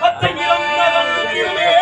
பத்து அப்படியே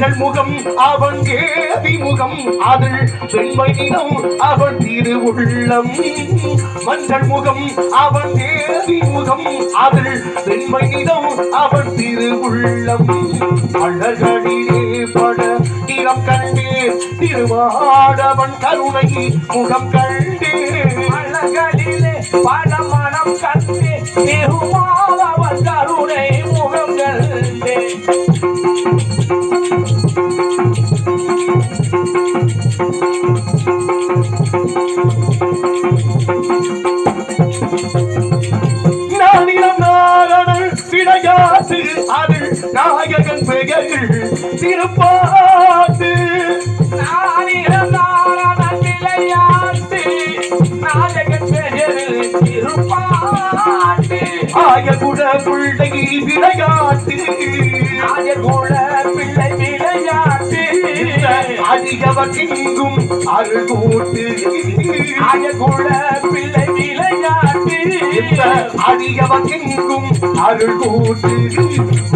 மஞ்சள் முகம் அவன் தேவி முகம் அதில் பெண்மயினம் அவன் திரு உள்ளம். மஞ்சள் முகம் அவன் தேவி முகம் அதில் பெண்மயினம் அவன் திரு உள்ளம். அழகடிலே பட நிறம் கண்டே திருவாடவன் கருணை முகம் கண்டே அழகலிலே பழமணம் கண்டே திருமாவன் கருணை முகம் கண்டே திருப்பாட்டு ஆயகுட பிள்ளை விளையாட்டு ஆயகுல பிள்ளை விளையாட்டு. அதிகவற்றிங்கும் அருள் கூட்டு ஆயகுல பிள்ளை அதிகவற்றிங்கும் அருள் கூட்டு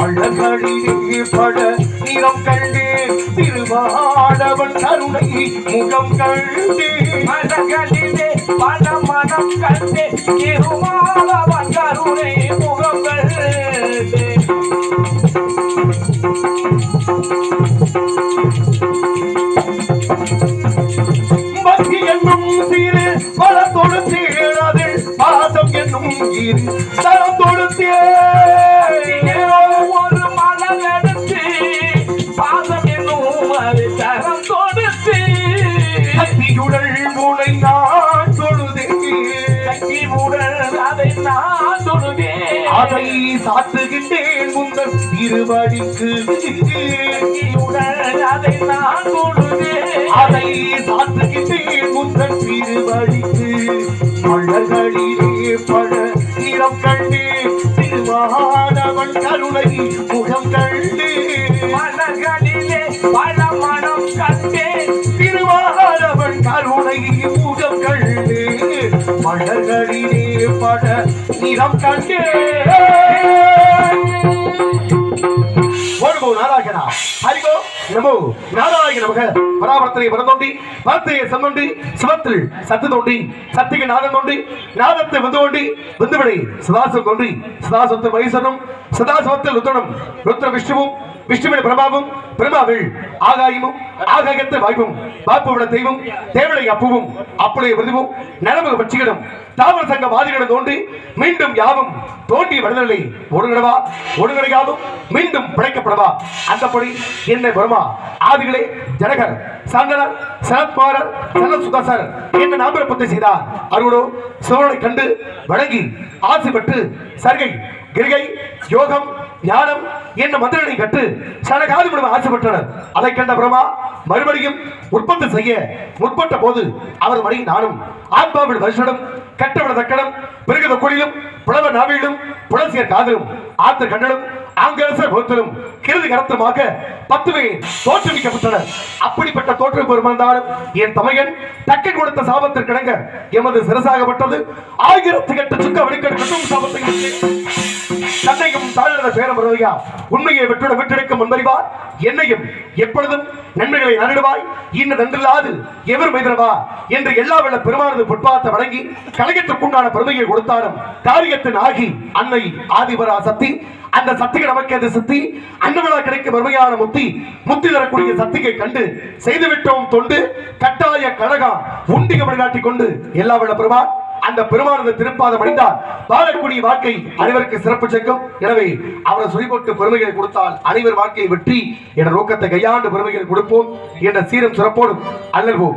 அழகளிலே பட நிறம் கண்டே திருவாடவன் கருணை முகம் கண்டே மனங்களிலே பல மனம் கண்டே திருமாவன் கருணை முகம் கண்டே பக்தி ஈரு தரம் தொடுத்தே ஒரு மனம் எடுத்து பாதம் என்னும் அது தரம் கொடுத்து. சக்தியுடல் மூளை நான் தொழுதே சக்தி உடல் அதை நான் தொழுவேன் அதை சாத்துகின்றேன் முந்தன் திருவடிக்கு உடல் அதை நான் தொழுவேன் அதை சாத்துகின்றேன் முந்தன் திருவடிக்கு மலர்களிலே பழ நிறம் கண்டே திருவானவன் கருணை முகம் கண்டே மலர்களிலே பல மனம் கண்டே திருவாரவன் கருணை முகம் கண்டு மலர்களிலே பட நிறம் கண்டே. ஓடுமோ நாராயணா ஹரிகோ நமோ நாராயண நமக பராபரத்திலே பரந்தோண்டி பரத்தையை சந்தோண்டி சிவத்தில் சத்து தோண்டி சத்திக நாதம் தோண்டி நாதத்தை வந்து தோண்டி வந்துவிடை சதாசம் தோண்டி சதாசத்து மகேஸ்வரனும் சதாசிவத்தில் ருத்ரனும் ருத்ர விஷ்ணுவும் விஷ்ணுவின் பிரபாவும் பிரபாவில் ஆகாயமும் ஆகாயத்தை வாய்ப்பும் வாய்ப்பு விட தெய்வம் தேவனை அப்புவும் அப்படியே விருதுவும் நலமுக பட்சிகளும் தாவர சங்க வாதிகளும் தோன்றி மீண்டும் யாவும் தோண்டி வருதலை ஒருங்கிடவா ஒருங்கிடையாவும் மீண்டும் பிழைக்கப்படவா? அந்தபடி என்னை பிரமா ஆதிகளே ஜனகர் சந்தனர் சரத்குமாரர் சனத் சுதாசர் என்ன நாமரப்பத்தை செய்தார்? அருளோ சிவனை கண்டு வணங்கி ஆசை பெற்று சர்கை கிரிகை யோகம் ஞானம் என்ன மந்திரனை கற்று சனகாதி முழுவதும் ஆசைப்பட்டனர். அதை கண்ட பிரமா மறுபடியும் உற்பத்தி செய்ய முற்பட்ட போது அவர் மணி நானும் ஆத்மாவில் வருஷனும் கட்டவிட தக்கடம் பிறகு குழிலும் புலவ நாவிலும் புலசியர் காதலும் ஆத்த கண்டனும் ஆங்கரசர் போத்தலும் கிருதி கரத்தமாக பத்துவே தோற்றுவிக்கப்பட்டனர். அப்படிப்பட்ட தோற்றம் பெருமாந்தாலும் என் தமையன். தக்கன் கொடுத்த சாபத்திற்கிணங்க எமது சிறசாகப்பட்டது ஆயிரத்து கட்ட சுக்க வழிகட்டு சாபத்தை தன்னையும் தாழ்ந்த பேரம் உண்மையை விட்டுட விட்டெடுக்க முன்வரிவார் என்னையும் எப்பொழுதும் நன்மைகளை நன்னிடுவாய் இன்ன நன்றில்லாது எவர் மைதனவா என்று எல்லா வெள்ள பெருமானது பொற்பாத்தை வழங்கி கழகத்திற்குண்டான பெருமையை கொடுத்தாலும் காரியத்தின் ஆகி அன்னை ஆதிபரா சக்தி அந்த சக்திக்கு நமக்கு அது சக்தி அன்னவளா கிடைக்கும் பெருமையான முத்தி. முத்தி தரக்கூடிய சக்தியை கண்டு செய்துவிட்டோம் தொண்டு. கட்டாய கழகம் உண்டிகை நாட்டிக் கொண்டு எல்லா வெள்ள பெருமான் அந்த பெருமானது திருப்பாதம் அடைந்தால் வாழக்கூடிய வாழ்க்கை அனைவருக்கு சிறப்பு சேர்க்கும். எனவே அவரை சுழிபோட்டு பெருமைகளை கொடுத்தால் அனைவர் வாழ்க்கையை வெற்றி என்ற நோக்கத்தை கையாண்டு பெருமைகளை கொடுப்போம் என்ற சீரும் சிறப்போடும். அல்லல்வோம்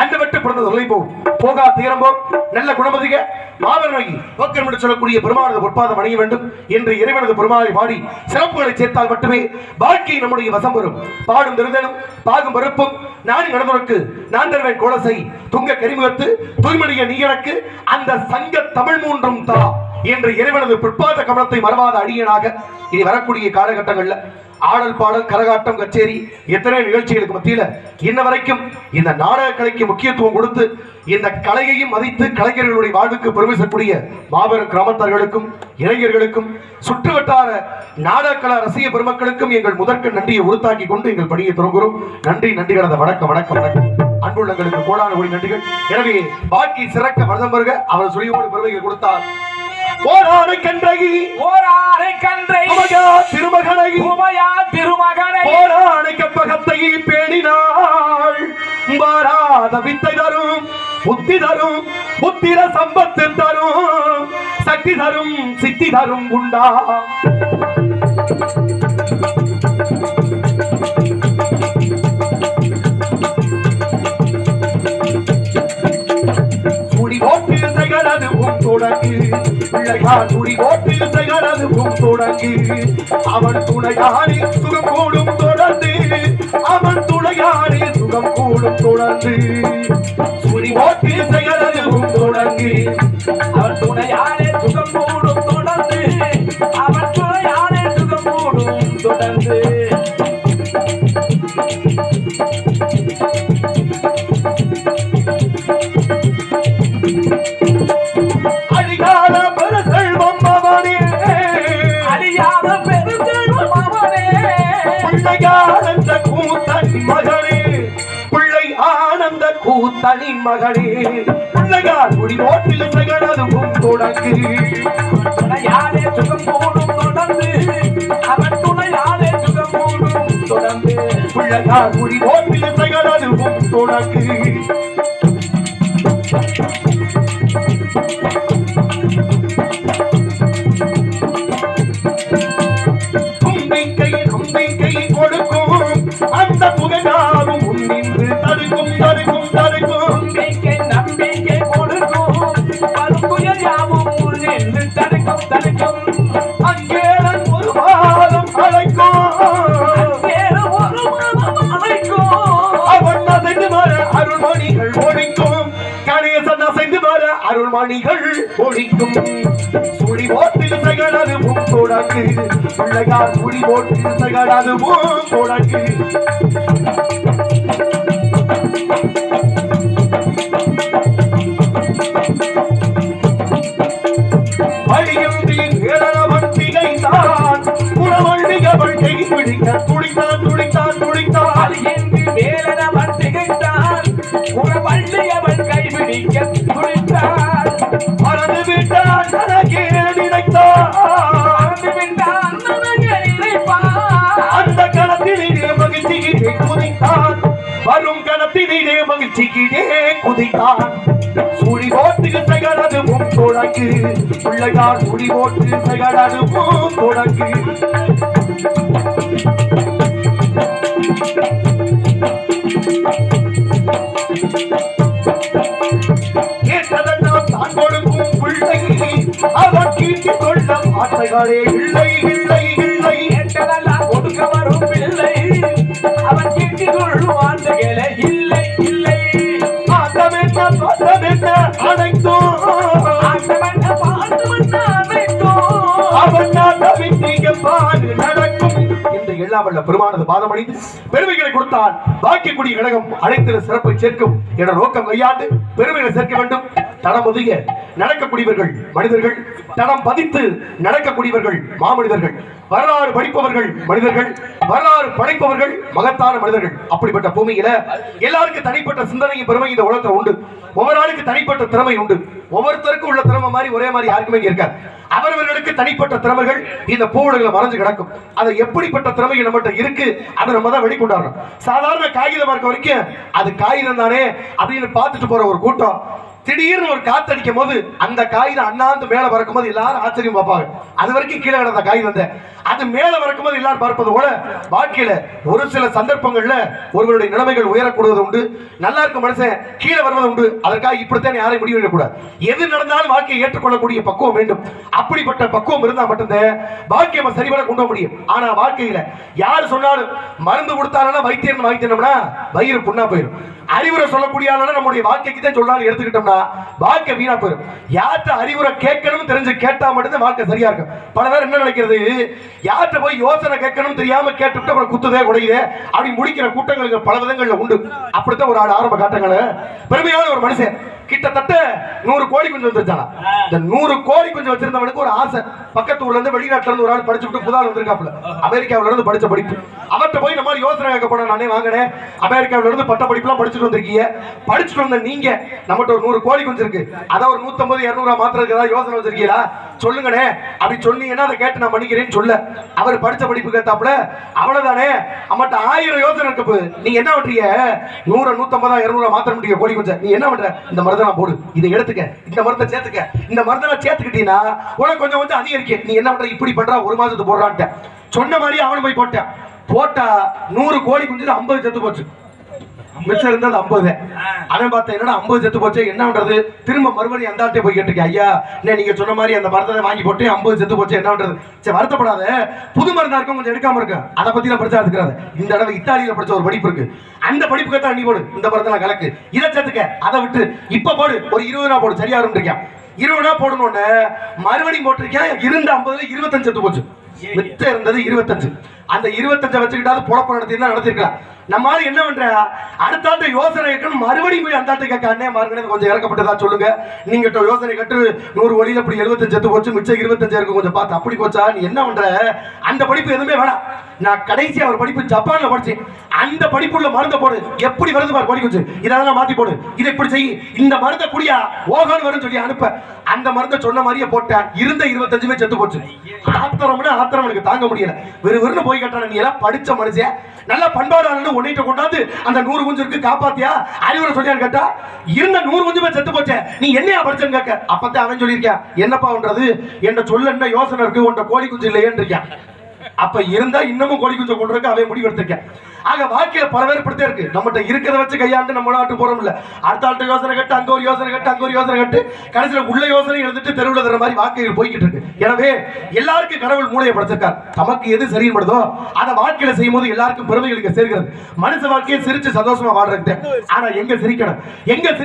அந்த வெட்டு பிறந்தது உழைப்போம் போகா தீரம்போம் நல்ல குணமதிக மாபெருமாகி நோக்கம் என்று சொல்லக்கூடிய பெருமானது பொற்பாதம் அணிய வேண்டும் என்று இறைவனது பெருமாளை பாடி சிறப்புகளை சேர்த்தால் மட்டுமே வாழ்க்கை நம்முடைய வசம் வரும் பாடும் திருதனும் பாகும் பருப்பும் நான் நடந்தவருக்கு நான் தருவேன் கோலசை துங்க கரிமுகத்து தூய்மணிய நீ எனக்கு அந்த சங்க தமிழ் மூன்றும் தா என்று இறைவனது பிற்பாத கமலத்தை மறவாத அடியனாக இனி வரக்கூடிய காலகட்டங்கள்ல ஆடல் பாடல் கரகாட்டம் கச்சேரி எத்தனை நிகழ்ச்சிகளுக்கு மத்தியில இன்ன வரைக்கும் இந்த நாடக கலைக்கு முக்கியத்துவம் கொடுத்து இந்த கலையையும் மதித்து கலைஞர்களுடைய வாழ்வுக்கு பெருமை செய்யக்கூடிய மாபெரும் கிராமத்தார்களுக்கும் இளைஞர்களுக்கும் சுற்றுவட்டார கலா ரசிக பெருமக்களுக்கும் எங்கள் முதற்க நன்றியை உறுத்தாக்கி கொண்டு எங்கள் பணியை தொடங்குகிறோம் நன்றி நன்றி கடந்த வணக்கம் வணக்கம் வணக்கம். அன்புள்ளங்களுக்கு கோடான ஒளி நன்றிகள். எனவே பாக்கி சிறக்க மனதம் வருக. அவர் சுழியோடு பெருமைகள் கொடுத்தார் போராட கன்றகி ஓராரை கன்றை. உமையா திருமகனை. உமையா திருமகனை. போராட கப்பகத்தை பேணினாள். மாறாத வித்தை தரும் புத்தி தரும் புத்திர சம்பத்து தரும் சக்தி தரும் சித்தி தரும் உண்டா துடி போட்டு சகலது உன் தொடங்கு பிள்ளையார் துடி போட்டு தொடங்கி அவன் துணையாரி சுகம் கூடும் தொடர்ந்து அவன் துணையாரி சுகம் கூடும் தொடர்ந்து. துடி தனி மகளே உள்ளகார் குடி ஓட்டில் சகலது உன் தொடங்கு துணையாலே சுகம் போடும் தொடர்ந்து அவன் துணையாலே சுகம் போடும் தொடர்ந்து. உள்ளகார் குடி ஓட்டில் சகலது உன் மணிகள் ஒழிக்கும். சுழி போட்டு சகலது முன் தொடங்கு சுழி போட்டு சகலது முன் தொடங்கு தீ வேடனவன் திகைத்தான் புறவள்ளியவள் கை பிடிக்க குதித்தான். சுழி போட்டு சகலது முன் பிள்ளையார் சுழி போட்டு சகலது முன் கேட்டதெல்லாம் தான் கொடுக்கும் பிள்ளை. அவன் கீட்டி கொள்ள வார்த்தைகளே இல்லை இல்லை இல்லை. கேட்டதெல்லாம் கொடுக்க வரும் பிள்ளை. அவன் கிட்டி கொள்ளும் ஆண்டுகளே இல்லை. பார்த்தமென்ன அனைத்தும் அவன் பாடு நடக்கும். என்று எல்லாம் வல்ல பெருமானது பாதமணிந்து பெருமைகளை கொடுத்தால் பாக்கிய குடி கடகம் அனைத்து சிறப்பை சேர்க்கும் என நோக்கம் கையாண்டு பெருமைகளை சேர்க்க வேண்டும். தடம் ஒதுங்க நடக்கக்கூடியவர்கள் மனிதர்கள் தடம் பதித்து நடக்கக்கூடியவர்கள் மாமனிதர்கள். வரலாறு படிப்பவர்கள் மனிதர்கள் வரலாறு படைப்பவர்கள் மகத்தான மனிதர்கள். அப்படிப்பட்ட பூமியில எல்லாருக்கும் தனிப்பட்ட சிந்தனையும் பெருமை இந்த உலகத்துல உண்டு. ஒவ்வொரு ஆளுக்கு தனிப்பட்ட திறமை உண்டு. ஒவ்வொருத்தருக்கும் உள்ள திறமை மாதிரி ஒரே மாதிரி யாருக்குமே இங்க இருக்காது. அவரவர்களுக்கு தனிப்பட்ட திறமைகள் இந்த பூவுலகில் மறைஞ்சு கிடக்கும். அது எப்படிப்பட்ட திறமைகள் நம்மகிட்ட இருக்கு அதை நம்ம தான் வெளிக்கொண்டாடணும். சாதாரண காகிதம் இருக்க வரைக்கும் அது காகிதம் தானே அப்படின்னு பார்த்துட்டு போற ஒரு கூட்டம். திடீர்னு ஒரு காத்தடிக்கும் போது அந்த காகிதம் அண்ணாந்து மேல பறக்கும் போது எல்லாரும் ஆச்சரியம் பார்ப்பாங்க. அது வரைக்கும் கீழே கிடந்த காகிதம் அது மேல பறக்கும் போது எல்லாரும் பார்ப்பது போல வாழ்க்கையில ஒரு சில சந்தர்ப்பங்கள்ல ஒருவருடைய நிலைமைகள் உயரக்கூடுவது உண்டு. நல்லா இருக்கும் மனுஷன் கீழே வருவது உண்டு. அதற்காக இப்படித்தான் யாரையும் முடிவு கூடாது எது நடந்தாலும் வாழ்க்கையை ஏற்றுக்கொள்ளக்கூடிய பக்குவம் வேண்டும். அப்படிப்பட்ட பக்குவம் இருந்தா மட்டும்தான் வாழ்க்கையை சரிவர கொண்டு முடியும். ஆனா வாழ்க்கையில யார் சொன்னாலும் மருந்து கொடுத்தாலும் வைத்தியம் வைத்தியம்னா வயிறு புண்ணா போயிடும் அறிவுரை சொல்லக்கூடிய நம்முடைய வாழ்க்கைக்கு தான் சொல்லான்னு எடுத்துக்கிட்டோம்னா வாழ்க்கை வீணா போயிடும் யார்கிட்ட அறிவுரை கேட்கணும்னு தெரிஞ்சு கேட்டா மட்டும்தான் வாழ்க்கை சரியா இருக்கும். பல பேர் என்ன நினைக்கிறது? யார்கிட்ட போய் யோசனை கேட்கணும் தெரியாம கேட்டுட்டு அப்புறம் குத்துதே உடையுதே? அப்படி முடிக்கிற கூட்டங்களுக்கு பல விதங்கள்ல உண்டு. அப்படித்தான் ஒரு ஆள் ஆரம்ப காட்டங்கள. பெருமையான ஒரு மனுஷன். கிட்டத்தட்ட நூறு கோடி குஞ்சு வந்துருச்சானா இந்த நூறு கோடி குஞ்சு வச்சிருந்தவனுக்கு ஒரு ஆசை. பக்கத்து ஊர்ல இருந்து வெளிநாட்டுல இருந்து ஒரு ஆள் படிச்சு விட்டு புதால் வந்திருக்காப்புல. அமெரிக்காவுல இருந்து படிச்ச படிப்பு. அவர்கிட்ட போய் மாதிரி யோசனை கேட்க போனா நானே வாங்கினேன். அமெரிக்காவுல இருந்து பட்ட படிப்புலாம் படிச்சுட்டு வந்திருக்கீங்க. படிச்சுட்டு வந்த நீங்க நம்மகிட்ட ஒரு நூறு கோடி குஞ்சு இருக்கு. அதான் ஒரு நூத்தம்பது இருநூறு மாத்திரத்துக்கு ஏதாவது யோசனை வச்சிருக்கீங்களா? சொல்லுங்கண்ணே. அப்படி சொன்னீங்கன்னா அதை கேட்டு நான் பண்ணிக்கிறேன்னு சொல்ல. அவர் படிச்ச படிப்பு கேட்டாப்புல அவ்வளவுதானே? நம்மகிட்ட ஆயிரம் யோசனை இருக்கு. நீங்க என்ன பண்றீங்க? நூறு நூத்தம்பதா இருநூறு மாத்திரம் முடிய கோடி கொஞ்சம் நீ என்ன பண்ற? இந்த மருந்தை போடு. இதை எடுத்துக்க. இந்த மருந்தை சேர்த்துக்க. இந்த மருந்தை சேர்த்துக்கிட்டீங்கன்னா உனக்கு கொஞ்சம் கொஞ்சம் அதிகரிக்க. நீ என்ன பண்ற? இப்படி பண்றா ஒரு மாசத்துக்கு போடுறான்ட்ட. சொன்ன மாதிரி அவனு போய் போட்டேன். போட்டா நூறு கோடி குஞ்சு ஐம்பது செத்து போச்சு. மிச்சம் இருந்தது ஐம்பது. அவன் பார்த்தா என்னடா ஐம்பது செத்து போச்சு என்ன பண்றது திரும்ப மறுபடியும் அந்த ஆள்கிட்ட போய் கேட்டுக்க ஐயா என்ன நீங்க சொன்ன மாதிரி அந்த மருந்தை வாங்கி போட்டு ஐம்பது செத்து போச்சு என்ன பண்றது சரி வருத்தப்படாத. புது மருந்தா இருக்கும் கொஞ்சம் எடுக்காம இருக்கு. அதை பத்தி நான் படிச்சா இருக்கிறாரு இந்த தடவை இத்தாலியில படிச்ச ஒரு படிப்பு இருக்கு. அந்த படிப்புக்கு தான் நீ போடு. இந்த மருந்தை நான் கலக்கு. இதை சேர்த்துக்க. அதை விட்டு. இப்ப போடு. ஒரு இருபது ரூபா போடு. சரியா இருந்திருக்கேன் இருபது ரூபா போடணும்னு மறுபடியும் போட்டிருக்கேன் இருந்த ஐம்பதுல இருபத்தஞ்சு செத்து போச்சு. மித்த இருந்தது இருபத்தஞ்சு. அந்த இருபத்தஞ்சை வச்சுக்கிட்டாவது பொழப்ப நடத்தி தான் நடத்திருக்கலாம் நம்மால என்ன பண்ற? அடுத்த ஆண்டு யோசனை கேட்கணும். மறுபடியும் போய் அந்த ஆட்டு கேட்க அண்ணே மாறுங்க கொஞ்சம் இறக்கப்பட்டதா சொல்லுங்க. நீங்க யோசனை கட்டு நூறு வழியில இப்படி எழுபத்தஞ்சு எத்து போச்சு மிச்சம் இருபத்தஞ்சு இருக்கு கொஞ்சம் பார்த்து அப்படி போச்சா? நீ என்ன பண்ற? அந்த படிப்பு எதுவுமே வேணாம். நான் கடைசி அவர் படிப்பு ஜப்பான்ல படிச்சேன். அந்த படிப்புள்ள மருந்தை போடு. எப்படி வருது பாரு கொடி குஞ்சு இதெல்லாம் மாத்தி போடு. இதை இப்படி செய். இந்த மருந்தை குடியா ஓகான்னு வரும்னு சொல்லி அனுப்ப. அந்த மருந்தை சொன்ன மாதிரியே போட்ட. இருந்த இருபத்தஞ்சுமே செத்து போச்சு. ஆத்திரம்னு ஆத்திரம் எனக்கு தாங்க முடியல. வெறு வெறுன்னு போய் கட்டணும் நீ எல்லாம் படிச்ச மனுஷன் நல்லா பண்பாடானு உன்னிட்ட கொண்டாந்து அந்த நூறு குஞ்சு இருக்கு காப்பாத்தியா? அறிவுரை சொல்லியான்னு கேட்டா இருந்த நூறு குஞ்சுமே செத்து போச்சே. நீ என்னையா படிச்சேன்னு கேட்க. அப்பத்தான் அவன் சொல்லியிருக்கேன். என்னப்பான்றது என்ன சொல்ல என்ன யோசனை இருக்கு? உன்ட கோழி குஞ்சு இல்லையேன்னு இருக்கான் அப்ப இருந்தா இன்னமும் கோழி குஞ்சு கொண்டு அவன் முடிவெடுத்திருக்கேன். ஆக வாழ்க்கையில பல வேறுபடுத்தே இருக்கு. நம்மகிட்ட இருக்கிறத வச்சு கையாண்டு நம்ம நாட்டு போறோம் இல்ல. அடுத்த ஆள்கிட்ட யோசனை கட்டு அங்க ஒரு யோசனை கட்டு அங்க ஒரு யோசனை கட்டு. கடைசியில உள்ள யோசனை எழுந்துட்டு தெருவில் தர மாதிரி வாழ்க்கைகள் போய்கிட்டு இருக்கு. எனவே எல்லாருக்கும் கடவுள் மூளையை படைச்சிருக்கார். தமக்கு எது சரிப்படுதோ அதை வாழ்க்கையில செய்யும் போது எல்லாருக்கும் பெருமைகளுக்கு சேர்க்கிறது மனுஷ வாழ்க்கையை சிரிச்சு சந்தோஷமா வாழ்றது ஆனா எங்க சிரிக்கணும்? எங்க சிரி-